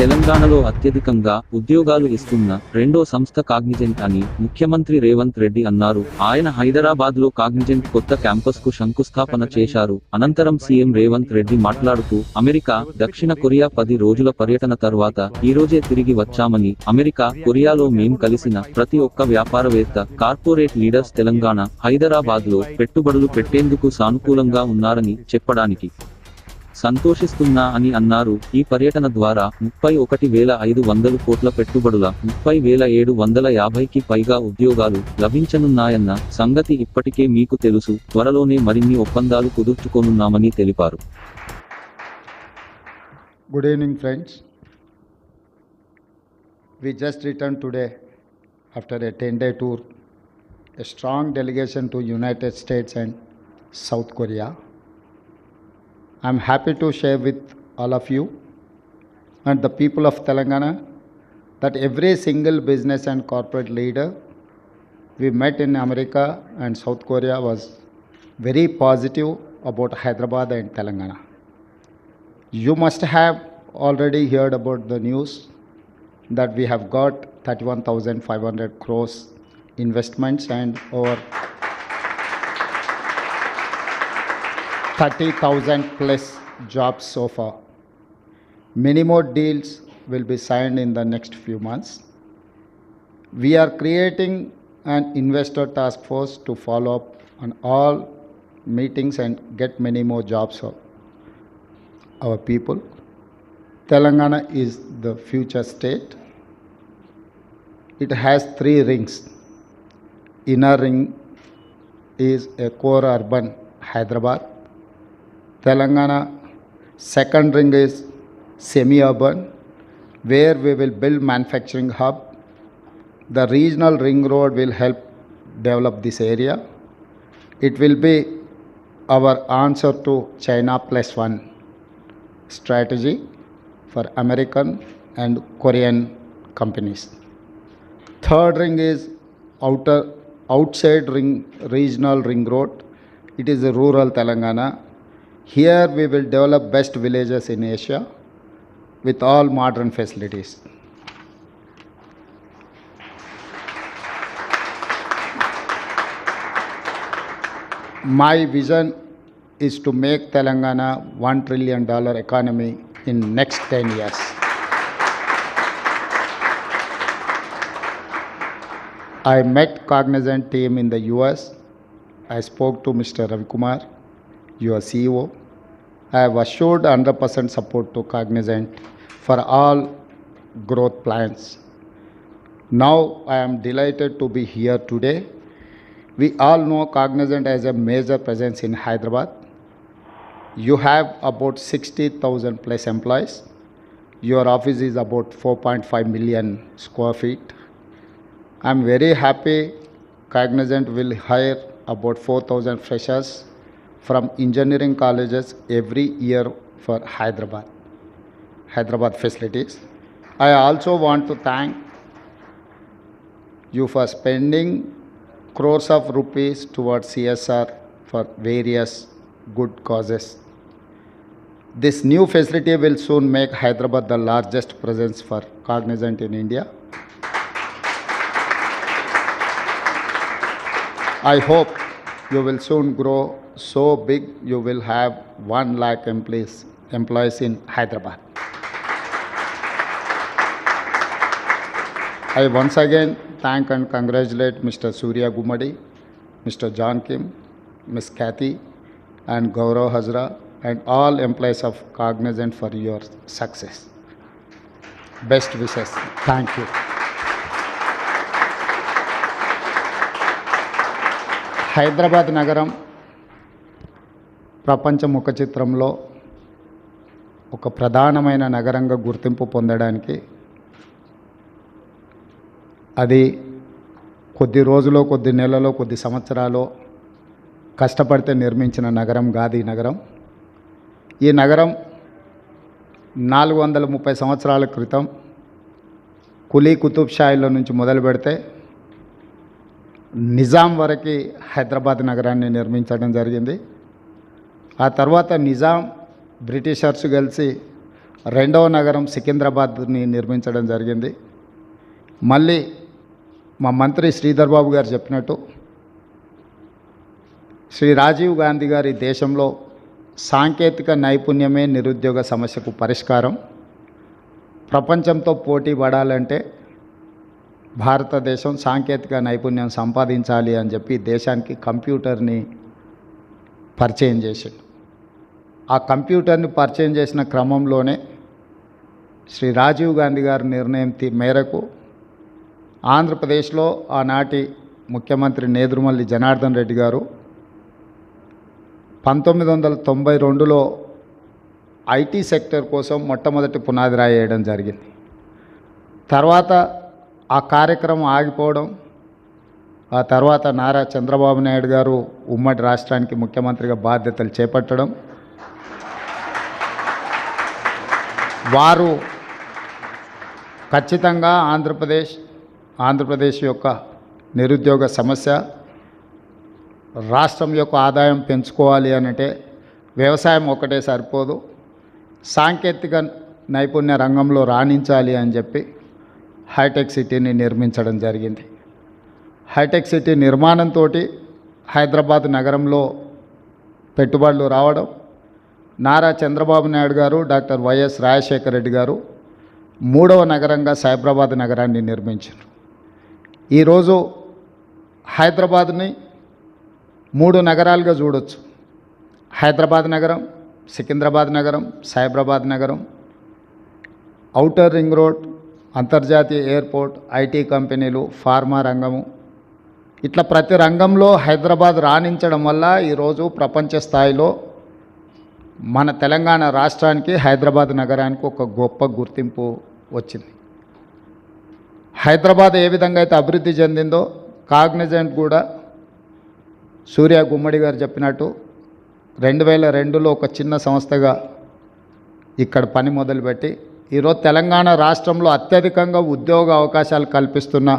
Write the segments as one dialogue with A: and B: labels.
A: తెలంగాణలో అత్యధికంగా ఉద్యోగాలు ఇస్తున్న రెండో సంస్థ కాగ్నిజెంట్ అని ముఖ్యమంత్రి రేవంత్ రెడ్డి అన్నారు. ఆయన హైదరాబాద్లో కాగ్నిజెంట్ కొత్త క్యాంపస్కు శంకుస్థాపన చేశారు. అనంతరం సీఎం రేవంత్ రెడ్డి మాట్లాడుతూ అమెరికా దక్షిణ కొరియా పది రోజుల పర్యటన తర్వాత ఈ రోజే తిరిగి వచ్చామని అమెరికా కొరియాలో మేం కలిసిన ప్రతి ఒక్క వ్యాపారవేత్త కార్పొరేట్ లీడర్స్ తెలంగాణ హైదరాబాద్లో పెట్టుబడులు పెట్టేందుకు సానుకూలంగా ఉన్నారని చెప్పడానికి సంతోషిస్తున్నా అని అన్నారు. ఈ పర్యటన ద్వారా ముప్పై ఒకటి వేల ఐదు వందలు కోట్ల పెట్టుబడుల ముప్పై వేల ఏడు వందల యాభైకి పైగా ఉద్యోగాలు లభించనున్నాయన్న సంగతి ఇప్పటికే మీకు తెలుసు. త్వరలోనే మరిన్ని ఒప్పందాలు కుదుర్చుకోనున్నామని తెలిపారు.
B: Good evening friends we just return today after a ten day tour a strong delegation to United States and South Korea I'm happy to share with all of you and the people of Telangana that every single business and corporate leader we met in America and South Korea was very positive about Hyderabad and Telangana. You must have already heard about the news that we have got 31,500 crores investments and over 30,000 plus jobs so far. Many more deals will be signed in the next few months. We are creating an investor task force to follow up on all meetings and get many more jobs for our people. Telangana is the future state. It has three rings. Inner ring is a core urban Hyderabad. Telangana second ring is semi-urban where we will build manufacturing hub. The regional ring road will help develop this area. It will be our answer to China plus one strategy for American and Korean companies. Third ring is outer outside ring regional ring road. It is a rural Telangana. Here we will develop best villages in Asia with all modern facilities. My vision is to make Telangana 1 trillion dollar economy in next 10 years. I met Cognizant team in the US. I spoke to Mr. Ravi Kumar, your CEO. I have assured 100% support to Cognizant for all growth plans. Now I am delighted to be here today. We all know Cognizant has a major presence in Hyderabad. You have about 60,000 plus employees. Your office is about 4.5 million square feet. I'm very happy Cognizant will hire about 4,000 freshers from engineering colleges every year for Hyderabad, Hyderabad facilities. I also want to thank you for spending crores of rupees towards CSR for various good causes. This new facility will soon make Hyderabad the largest presence for Cognizant in India. I hope you will soon grow so big you will have 1 lakh employees, employees in Hyderabad. I once again thank and congratulate Mr. Surya Gumadi, Mr. John Kim, Ms. Kathy, and Gaurav Hazra, and all employees of Cognizant for your success. Best wishes. Thank you. Hyderabad నగరం ప్రపంచ ముఖ చిత్రంలో ఒక ప్రధానమైన నగరంగా గుర్తింపు పొందడానికి అది కొద్ది రోజులో కొద్ది నెలలో కొద్ది సంవత్సరాలు కష్టపడితే నిర్మించిన నగరం కాదు ఈ నగరం. ఈ నగరం నాలుగు వందల ముప్పై సంవత్సరాల క్రితం కులీ కుతుబ్షాయిల నుంచి మొదలు పెడితే నిజాం వరకు హైదరాబాద్ నగరాన్ని నిర్మించడం జరిగింది. ఆ తర్వాత నిజాం బ్రిటిషర్స్ కలిసి రెండవ నగరం సికింద్రాబాద్ని నిర్మించడం జరిగింది. మళ్ళీ మా మంత్రి శ్రీధర్ బాబు గారు చెప్పినట్టు శ్రీ రాజీవ్ గాంధీ గారి దేశంలో సాంకేతిక నైపుణ్యమే నిరుద్యోగ సమస్యకు పరిష్కారం. ప్రపంచంతో పోటీ పడాలంటే భారతదేశం సాంకేతిక నైపుణ్యం సంపాదించాలి అని చెప్పి దేశానికి కంప్యూటర్ని పరిచయం చేసిండు. ఆ కంప్యూటర్ని పరిచయం చేసిన క్రమంలోనే శ్రీ రాజీవ్ గాంధీ గారి నిర్ణయం తీ- మేరకు ఆంధ్రప్రదేశ్లో ఆనాటి ముఖ్యమంత్రి నేదురుమల్లి జనార్దన్ రెడ్డి గారు పంతొమ్మిది వందల తొంభై రెండులో ఐటీ సెక్టర్ కోసం మొట్టమొదటి పునాది రాయడం జరిగింది. తర్వాత ఆ కార్యక్రమం ఆగిపోవడం ఆ తర్వాత నారా చంద్రబాబు నాయుడు గారు ఉమ్మడి రాష్ట్రానికి ముఖ్యమంత్రిగా బాధ్యతలు చేపట్టడం వారు ఖచ్చితంగా ఆంధ్రప్రదేశ్ ఆంధ్రప్రదేశ్ యొక్క నిరుద్యోగ సమస్య రాష్ట్రం యొక్క ఆదాయం పెంచుకోవాలి అనంటే వ్యవసాయం ఒకటే సరిపోదు. సాంకేతిక నైపుణ్య రంగంలో రాణించాలి అని చెప్పి హైటెక్ సిటీని నిర్మించడం జరిగింది. హైటెక్ సిటీ నిర్మాణంతో హైదరాబాద్ నగరంలో పెట్టుబడులు రావడం నారా చంద్రబాబు నాయుడు గారు డాక్టర్ వైఎస్ రాజశేఖర రెడ్డి గారు మూడవ నగరంగా సైబరాబాద్ నగరాన్ని నిర్మించారు. ఈరోజు హైదరాబాద్ని మూడు నగరాలుగా చూడొచ్చు. హైదరాబాద్ నగరం సికింద్రాబాద్ నగరం సైబరాబాద్ నగరం ఔటర్ రింగ్ రోడ్ అంతర్జాతీయ ఎయిర్పోర్ట్ ఐటీ కంపెనీలు ఫార్మా రంగము. ఇట్లా ప్రతి రంగంలో హైదరాబాద్ రాణించడం వల్ల ఈరోజు ప్రపంచ స్థాయిలో మన తెలంగాణ రాష్ట్రానికి హైదరాబాద్ నగరానికి ఒక గొప్ప గుర్తింపు వచ్చింది. హైదరాబాద్ ఏ విధంగా అయితే అభివృద్ధి చెందిందో కాగ్నిజెంట్ కూడా సూర్య గుమ్మడి గారు చెప్పినట్టు రెండు వేల రెండులో ఒక చిన్న సంస్థగా ఇక్కడ పని మొదలుపెట్టి ఈరోజు తెలంగాణ రాష్ట్రంలో అత్యధికంగా ఉద్యోగ అవకాశాలు కల్పిస్తున్న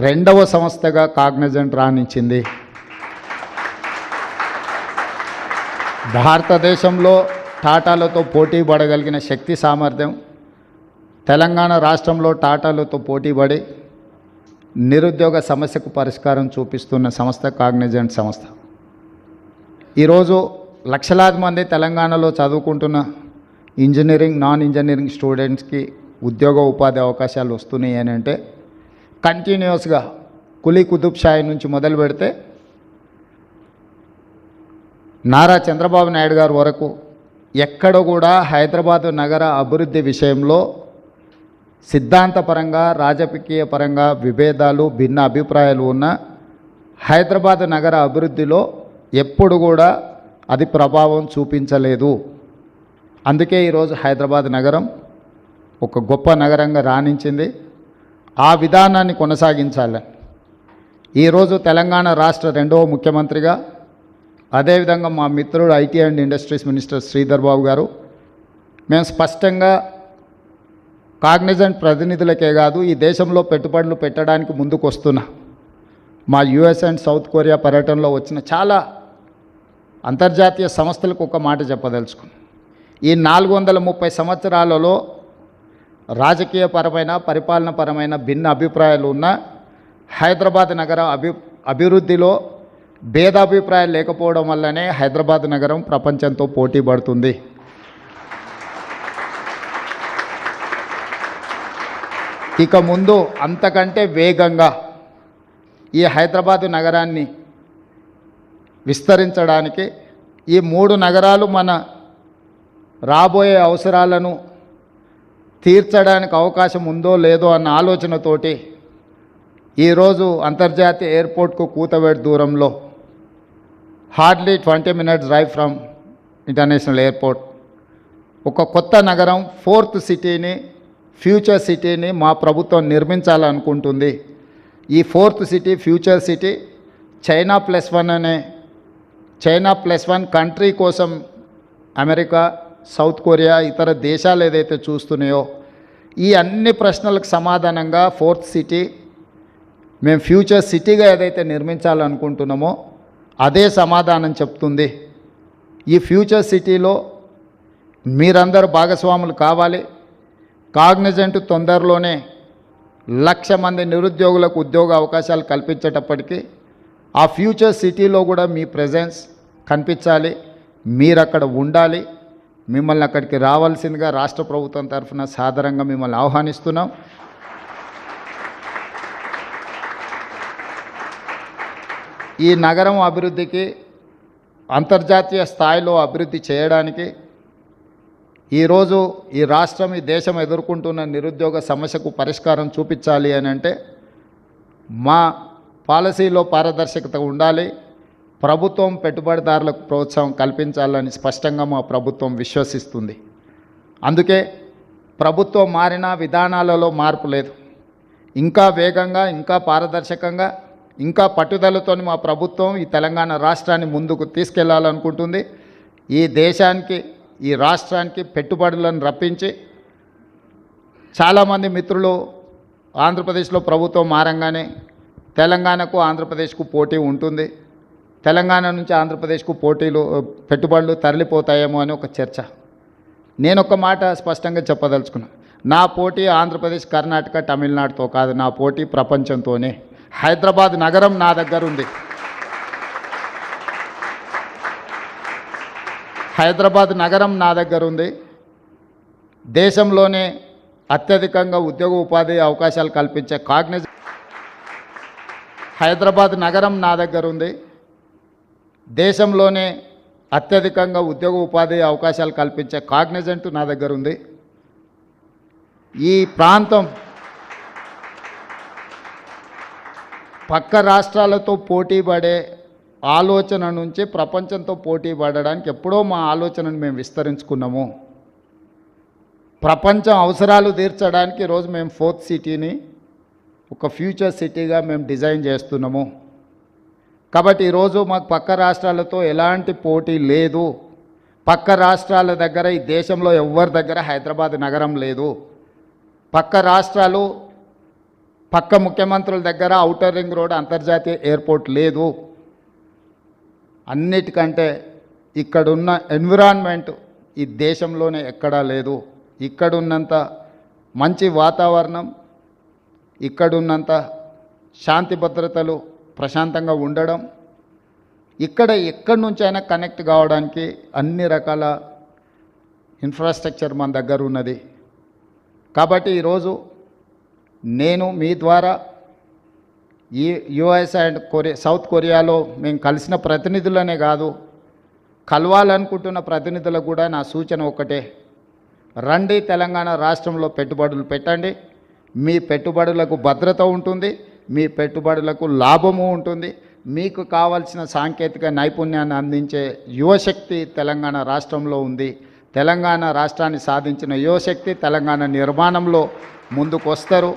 B: రెండవ సంస్థగా కాగ్నిజెంట్ రాణించింది భారతదేశంలో టాటాలతో పోటీ పడగలిగిన శక్తి సామర్థ్యం తెలంగాణ రాష్ట్రంలో టాటాలతో పోటీపడి నిరుద్యోగ సమస్యకు పరిష్కారం చూపిస్తున్న సంస్థ కాగ్నిజెంట్ సంస్థ. ఈరోజు లక్షలాది మంది తెలంగాణలో చదువుకుంటున్న ఇంజనీరింగ్ నాన్ ఇంజనీరింగ్ స్టూడెంట్స్కి ఉద్యోగ ఉపాధి అవకాశాలు వస్తున్నాయి అని అంటే కంటిన్యూస్గా కులీ కుతుబ్ షాయి నుంచి మొదలు పెడితే నారా చంద్రబాబు నాయుడు గారు వరకు ఎక్కడ కూడా హైదరాబాదు నగర అభివృద్ధి విషయంలో సిద్ధాంతపరంగా రాజకీయ పరంగా విభేదాలు భిన్న అభిప్రాయాలు ఉన్న హైదరాబాద్ నగర అభివృద్ధిలో ఎప్పుడు కూడా అది ప్రభావం చూపించలేదు. అందుకే ఈరోజు హైదరాబాద్ నగరం ఒక గొప్ప నగరంగా రాణించింది. ఆ విధానాన్ని కొనసాగించాలి. ఈరోజు తెలంగాణ రాష్ట్ర రెండవ ముఖ్యమంత్రిగా అదేవిధంగా మా మిత్రుడు IT and industries minister Sridhar Babu garu మేము స్పష్టంగా కాగ్నిజెంట్ ప్రతినిధులకే కాదు ఈ దేశంలో పెట్టుబడులు పెట్టడానికి ముందుకు వస్తున్నా మా యుఎస్ అండ్ సౌత్ కొరియా పర్యటనలో వచ్చిన చాలా అంతర్జాతీయ సంస్థలకు ఒక మాట చెప్పదలుచుకున్నాం. ఈ నాలుగు వందల ముప్పై సంవత్సరాలలో రాజకీయపరమైన పరిపాలనపరమైన భిన్న అభిప్రాయాలు ఉన్న హైదరాబాద్ నగర అభి అభివృద్ధిలో భేదాభిప్రాయాలు లేకపోవడం వల్లనే హైదరాబాద్ నగరం ప్రపంచంతో పోటీ పడుతుంది. ఇక ముందు అంతకంటే వేగంగా ఈ హైదరాబాదు నగరాన్ని విస్తరించడానికి ఈ మూడు నగరాలు మన రాబోయే అవసరాలను తీర్చడానికి అవకాశం ఉందో లేదో అన్న ఆలోచనతోటి ఈరోజు అంతర్జాతీయ ఎయిర్పోర్ట్కు కూతవేడు దూరంలో hardly twenty minutes drive from international airport ఒక కొత్త నగరం ఫోర్త్ సిటీని ఫ్యూచర్ సిటీని మా ప్రభుత్వం నిర్మించాలనుకుంటుంది. ఈ fourth city future city China plus one అనే చైనా ప్లస్ వన్ కంట్రీ కోసం అమెరికా సౌత్ కొరియా ఇతర దేశాలు ఏదైతే చూస్తున్నాయో ఈ అన్ని ప్రశ్నలకు సమాధానంగా ఫోర్త్ సిటీ మేము ఫ్యూచర్ సిటీగా ఏదైతే నిర్మించాలనుకుంటున్నామో అదే సమాధానం చెప్తుంది. ఈ ఫ్యూచర్ సిటీలో మీరందరూ భాగస్వాములు కావాలి. కాగ్నిజెంట్ తొందరలోనే లక్ష మంది నిరుద్యోగులకు ఉద్యోగ అవకాశాలు కల్పించేటప్పటికీ ఆ ఫ్యూచర్ సిటీలో కూడా మీ ప్రెజెన్స్ కనిపించాలి. మీరు అక్కడ ఉండాలి. మిమ్మల్ని అక్కడికి రావాల్సిందిగా రాష్ట్ర ప్రభుత్వం తరఫున సాధారణంగా మిమ్మల్ని ఆహ్వానిస్తున్నాం. ఈ నగరం అభివృద్ధికి అంతర్జాతీయ స్థాయిలో అభివృద్ధి చేయడానికి ఈరోజు ఈ రాష్ట్రం ఈ దేశం ఎదుర్కొంటున్న నిరుద్యోగ సమస్యకు పరిష్కారం చూపించాలి అని అంటే మా పాలసీలో పారదర్శకత ఉండాలి ప్రభుత్వం పెట్టుబడిదారులకు ప్రోత్సాహం కల్పించాలని స్పష్టంగా మా ప్రభుత్వం విశ్వసిస్తుంది. అందుకే ప్రభుత్వం మారిన విధానాలలో మార్పు లేదు. ఇంకా వేగంగా ఇంకా పారదర్శకంగా ఇంకా పట్టుదలతో మా ప్రభుత్వం ఈ తెలంగాణ రాష్ట్రాన్ని ముందుకు తీసుకెళ్ళాలనుకుంటుంది. ఈ దేశానికి ఈ రాష్ట్రానికి పెట్టుబడులను రప్పించి చాలామంది మిత్రులు ఆంధ్రప్రదేశ్లో ప్రభుత్వం మారంగానే తెలంగాణకు ఆంధ్రప్రదేశ్కు పోటీ ఉంటుంది. తెలంగాణ నుంచి ఆంధ్రప్రదేశ్కు పోటీలు పెట్టుబడులు తరలిపోతాయేమో అని ఒక చర్చ. నేను ఒక మాట స్పష్టంగా చెప్పదలుచుకున్నాను నా పోటీ ఆంధ్రప్రదేశ్ కర్ణాటక తమిళనాడుతో కాదు నా పోటీ ప్రపంచంతోనే. హైదరాబాద్ నగరం నా దగ్గర ఉంది. హైదరాబాద్ నగరం నా దగ్గర ఉంది. దేశంలోనే అత్యధికంగా ఉద్యోగ ఉపాధి అవకాశాలు కల్పించే కాగ్నిజ్ హైదరాబాద్ నగరం నా దగ్గర ఉంది. దేశంలోనే అత్యధికంగా ఉద్యోగ ఉపాధి అవకాశాలు కల్పించే కాగ్నిజెంట్ నా దగ్గర ఉంది. ఈ ప్రాంతం పక్క రాష్ట్రాలతో పోటీ పడే ఆలోచన నుంచి ప్రపంచంతో పోటీ పడడానికి ఎప్పుడో మా ఆలోచనను మేము విస్తరించుకున్నాము. ప్రపంచం అవసరాలు తీర్చడానికి ఈరోజు మేము ఫోర్త్ సిటీని ఒక ఫ్యూచర్ సిటీగా మేము డిజైన్ చేస్తున్నాము. కాబట్టి ఈరోజు మాకు పక్క రాష్ట్రాలతో ఎలాంటి పోటీ లేదు. పక్క రాష్ట్రాల దగ్గర ఈ దేశంలో ఎవరి దగ్గర హైదరాబాద్ నగరం లేదు. పక్క రాష్ట్రాలు పక్క ముఖ్యమంత్రుల దగ్గర ఔటర్ రింగ్ రోడ్ అంతర్జాతీయ ఎయిర్పోర్ట్ లేదు. అన్నిటికంటే ఇక్కడున్న ఎన్విరాన్మెంట్ ఈ దేశంలోనే ఎక్కడా లేదు. ఇక్కడున్నంత మంచి వాతావరణం ఇక్కడున్నంత శాంతి భద్రతలు ప్రశాంతంగా ఉండడం ఇక్కడ ఎక్కడి నుంచైనా కనెక్ట్ కావడానికి అన్ని రకాల ఇన్ఫ్రాస్ట్రక్చర్ మన దగ్గర ఉన్నది. కాబట్టి ఈరోజు నేను మీ ద్వారా ఈ యుఎస్ అండ్ కొరియా సౌత్ కొరియాలో మేము కలిసిన ప్రతినిధులనే కాదు కలవాలనుకుంటున్న ప్రతినిధులకు కూడా నా సూచన ఒకటే రండి తెలంగాణ రాష్ట్రంలో పెట్టుబడులు పెట్టండి. మీ పెట్టుబడులకు భద్రత ఉంటుంది మీ పెట్టుబడులకు లాభము ఉంటుంది. మీకు కావాల్సిన సాంకేతిక నైపుణ్యాన్ని అందించే యువశక్తి తెలంగాణ రాష్ట్రంలో ఉంది. తెలంగాణ రాష్ట్రాన్ని సాధించిన యువశక్తి తెలంగాణ నిర్మాణంలో ముందుకు వస్తారు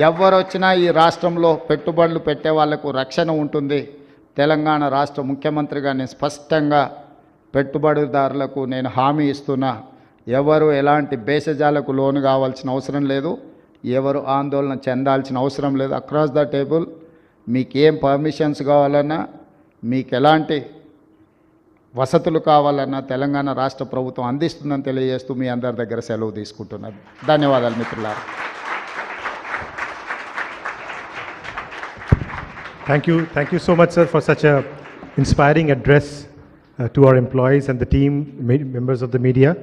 B: ఎవరు వచ్చినా ఈ రాష్ట్రంలో పెట్టుబడులు పెట్టే వాళ్ళకు రక్షణ ఉంటుంది. తెలంగాణ రాష్ట్ర ముఖ్యమంత్రిగా నేను స్పష్టంగా పెట్టుబడిదారులకు నేను హామీ ఇస్తున్నా. ఎవరు ఎలాంటి భేషజాలకు లోను కావాల్సిన అవసరం లేదు. ఎవరు ఆందోళన చెందాల్సిన అవసరం లేదు. అక్రాస్ ద టేబుల్ మీకు ఏం పర్మిషన్స్ కావాలన్నా మీకు ఎలాంటి వసతులు కావాలన్నా తెలంగాణ రాష్ట్ర ప్రభుత్వం అందిస్తుందని తెలియజేస్తూ మీ అందరి దగ్గర సెలవు తీసుకుంటున్నాను. ధన్యవాదాలు మిత్రులారా.
C: Thank you. Thank you so much, sir, for such a inspiring address uh, to our employees and the team, members of the media.